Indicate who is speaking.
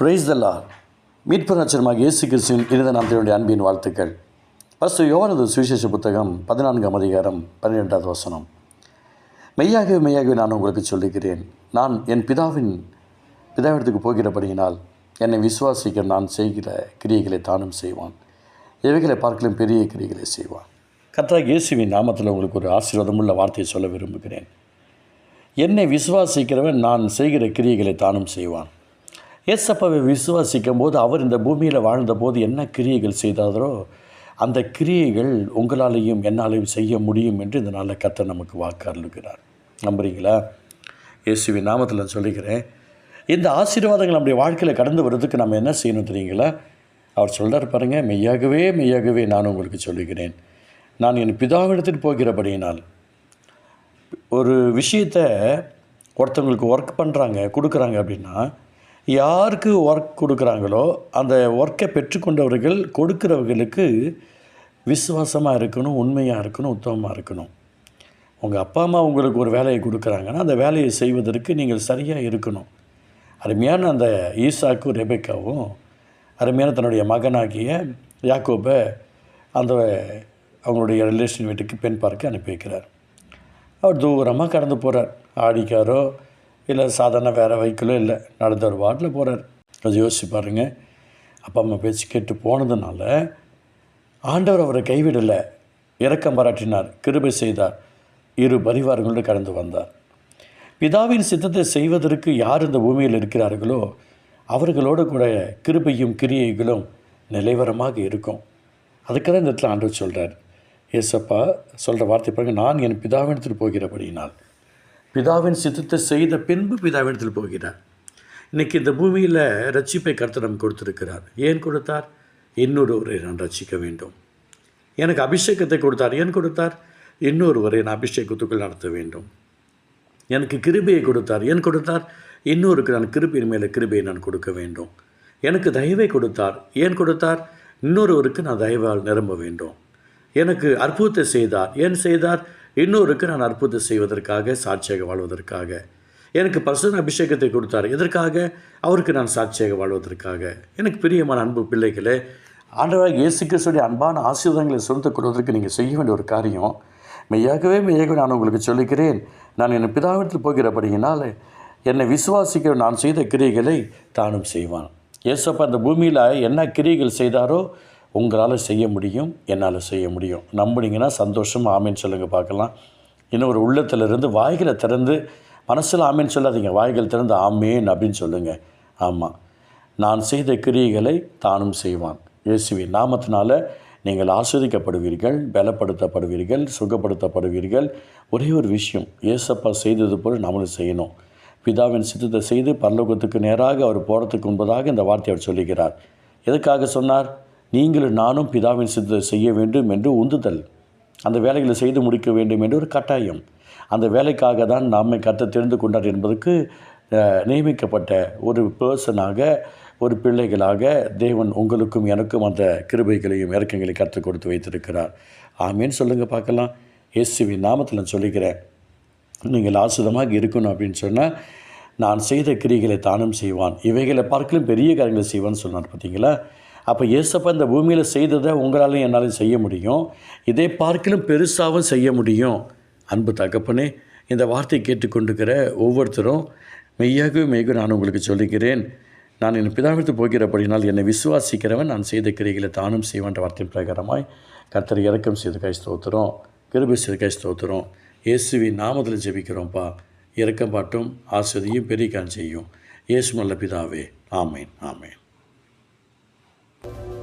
Speaker 1: Price தல்லா மீட்பு நட்சத்திரமாக இயேசு கிறிஸ்துவின் இருந்த நாத்தினுடைய அன்பின் வாழ்த்துக்கள். ஃபஸ்ட்டு யோகனது சுவிசேஷ புத்தகம் பதினான்காம் அதிகாரம் பன்னிரெண்டாவது வசனம். மெய்யாகவே மெய்யாகவே நான் உங்களுக்கு சொல்லுகிறேன். நான் என் பிதாவின் பிதாவிடத்துக்கு போகிறபடியினால் என்னை விசுவாசிக்க நான் செய்கிற கிரியைகளை தானும் செய்வான். இவைகளை பார்க்கலும் பெரிய கிரியைகளை செய்வான். கர்த்தராக இயேசுவின் நாமத்தில் உங்களுக்கு ஒரு ஆசீர்வாதமுள்ள வார்த்தையை சொல்ல விரும்புகிறேன். என்னை விசுவாசிக்கிறவன் நான் செய்கிற கிரியைகளை தானும் செய்வான். ஏசப்பாவை விசுவாசிக்கும் போது அவர் இந்த பூமியில் வாழ்ந்தபோது என்ன கிரியைகள் செய்தாரோ அந்த கிரியைகள் உங்களாலேயும் என்னாலையும் செய்ய முடியும் என்று இந்த நாளில் கத்தை நமக்கு வாக்கு அருளுகிறார். நம்புறீங்களா? இயேசுவின் நாமத்தில் சொல்லுகிறேன் சொல்லிக்கிறேன் இந்த ஆசீர்வாதங்கள் நம்முடைய வாழ்க்கையில் கடந்து வர்றதுக்கு நம்ம என்ன செய்யணும் தெரியுங்களா? அவர் சொல்கிறார் பாருங்கள் மெய்யாகவே மெய்யாகவே நான் உங்களுக்கு சொல்லுகிறேன். நான் என் பிதாவிடத்தில் போகிறபடியினால். ஒரு விஷயத்தை ஒருத்தவங்களுக்கு ஒர்க் பண்ணுறாங்க கொடுக்குறாங்க அப்படின்னா யாருக்கு ஒர்க் கொடுக்குறாங்களோ அந்த ஒர்க்கை பெற்றுக்கொண்டவர்கள் கொடுக்குறவர்களுக்கு விசுவாசமாக இருக்கணும் உண்மையாக இருக்கணும் உத்தமமாக இருக்கணும். உங்கள் அப்பா அம்மா உங்களுக்கு ஒரு வேலையை கொடுக்குறாங்கன்னா அந்த வேலையை செய்வதற்கு நீங்கள் சரியாக இருக்கணும். அருமையான அந்த ஈசாக்கும் ரெபேக்காவும் அருமையான தன்னுடைய மகனாகிய யாக்கோபை அந்த அவங்களுடைய ரிலேஷன் வீட்டுக்கு பெண் பார்க்க அனுப்பி வைக்கிறார். அவர் தூரமாக கடந்து போகிறார் ஆடிக்காரோ இல்லை சாதாரண வேறு வைக்கலோ இல்லை. நடந்த ஒரு வாட்டில் போகிறார் அது யோசிச்சு பாருங்கள் அப்பா அம்மா பேச்சு கேட்டு போனதுனால ஆண்டவர் அவரை கைவிடலை. இரக்கம் பாராட்டினார். கிருபை செய்தார். இரு பரிவாரங்களோடு கடந்து வந்தார். பிதாவின் சித்தத்தை செய்வதற்கு யார் இந்த பூமியில் இருக்கிறார்களோ அவர்களோடு கூட கிருபையும் கிரியைகளும் நிலைவரமாக இருக்கும். அதுக்காக இந்த இடத்துல ஆண்டவர் சொல்கிறார் ஏசப்பா சொல்கிற வார்த்தை பாருங்கள் நான் என் பிதாவினத்தில் போகிறபடியினால் பிதாவின் சித்தத்தை செய்த பின்பு பிதாவினத்தில் போகிறார். இன்றைக்கி இந்த பூமியில் ரட்சிப்பை கர்த்தனம் கொடுத்துருக்கிறார். ஏன் கொடுத்தார்? இன்னொருவரை நான் ரட்சிக்க வேண்டும். எனக்கு அபிஷேகத்தை கொடுத்தார். ஏன் கொடுத்தார்? இன்னொருவரை நான் அபிஷேகத்துக்குள் நடத்த வேண்டும். எனக்கு கிருபையை கொடுத்தார். ஏன் கொடுத்தார்? இன்னொருக்கு நான் கிருபையின் மேலே கிருபையை நான் கொடுக்க வேண்டும். எனக்கு தயவை கொடுத்தார். ஏன் கொடுத்தார்? இன்னொருவருக்கு நான் தயவால் நிரம்ப வேண்டும். எனக்கு அற்புதத்தை செய்தார். ஏன் செய்தார்? இன்னொருக்கு நான் அற்புதம் செய்வதற்காக சாட்சியாக வாழ்வதற்காக. எனக்கு பரிசுத்த அபிஷேகத்தை கொடுத்தார். எதற்காக? அவருக்கு நான் சாட்சியாக வாழ்வதற்காக. எனக்கு பிரியமான அன்பு பிள்ளைகளே ஆண்டவராக இயேசு கிறிஸ்துடைய அன்பான ஆசீர்வாதங்களை சொந்தக் கொள்வதற்கு நீங்கள் செய்ய வேண்டிய ஒரு காரியம். மெய்யாகவே மெய்யாகவே நான் உங்களுக்கு சொல்லுகிறேன். நான் என் பிதாவிடத்தில் போகிறபடியினால் என்னை விசுவாசிக்கிற நான் செய்த கிரியைகளை தானும் செய்வான். ஏசப்பா அந்த பூமியில் என்ன கிரியைகள் செய்தாரோ உங்களால் செய்ய முடியும் என்னால் செய்ய முடியும். நம்புனீங்கன்னா சந்தோஷம் ஆமின்னு சொல்லுங்கள் பார்க்கலாம். இன்னும் ஒரு உள்ளத்திலிருந்து வாய்களை திறந்து மனசில் ஆமின்னு சொல்லாதீங்க. வாய்கள் திறந்து ஆமேன் அப்படின்னு சொல்லுங்கள் ஆமாம் நான் செய்த கிரியைகளை தானும் செய்வான். இயேசுவின் நாமத்தினால நீங்கள் ஆஸ்வதிக்கப்படுவீர்கள் பலப்படுத்தப்படுவீர்கள் சுகப்படுத்தப்படுவீர்கள். ஒரே ஒரு விஷயம் ஏசப்பா செய்தது போல் நம்மளும் செய்யணும். பிதாவின் சித்தத்தை செய்து பரலோகத்துக்கு நேராக அவர் போகிறதுக்கு முன்பதாக இந்த வார்த்தையை அவர் சொல்லுகிறார். எதுக்காக சொன்னார்? நீங்களும் நானும் பிதாவின் சித்தத்தை செய்ய வேண்டும் என்று உந்துதல். அந்த வேலைகளை செய்து முடிக்க வேண்டும் என்று ஒரு கட்டாயம். அந்த வேலைக்காக தான் நம்மை கற்று தெரிந்து கொண்டார் என்பதற்கு நியமிக்கப்பட்ட ஒரு பர்சனாக ஒரு பிள்ளைகளாக தேவன் உங்களுக்கும் எனக்கும் அந்த கிருபைகளையும் இறக்கங்களையும் கற்றுக் கொடுத்து வைத்திருக்கிறார். ஆமேன்னு சொல்லுங்கள் பார்க்கலாம். இயேசுவின் நாமத்தில் நான் சொல்லிக்கிறேன் நீங்கள் ஆசுதமாக இருக்கணும் அப்படின்னு சொன்னால் நான் செய்த கிரிகளை தானும் செய்வான். இவைகளை பார்க்கலும் பெரிய காரியங்களை செய்வான்னு சொன்னார் பார்த்தீங்களா? அப்போ ஏசப்பா இந்த பூமியில் செய்ததை உங்களாலையும் என்னாலும் செய்ய முடியும். இதை பார்க்கலும் பெருசாகவும் செய்ய முடியும். அன்பு தகப்பனே இந்த வார்த்தையை கேட்டுக்கொண்டிருக்கிற ஒவ்வொருத்தரும் மெய்யாகவே மெய்யாக நான் உங்களுக்கு சொல்லுகிறேன். நான் என் பிதாவிற்கு போகிறபடினால் என்னை விசுவாசிக்கிறவன் நான் செய்த கிரைகளை தானும் செய்வான்ற வார்த்தையின் பிரகாரமாய் கர்த்தர் இறக்கம் செய்து கை ஸ்தோத்திரம். கிருபை செய்து கை ஸ்தோத்திரம். இயேசுவின் நாமத்தில் ஜெபிக்கிறோம்ப்பா. இறக்கம் பாட்டும் ஆஸ்வதியும் பெரிய செய்யும். இயேசு நல்ல பிதாவே. ஆமேன் ஆமேன். you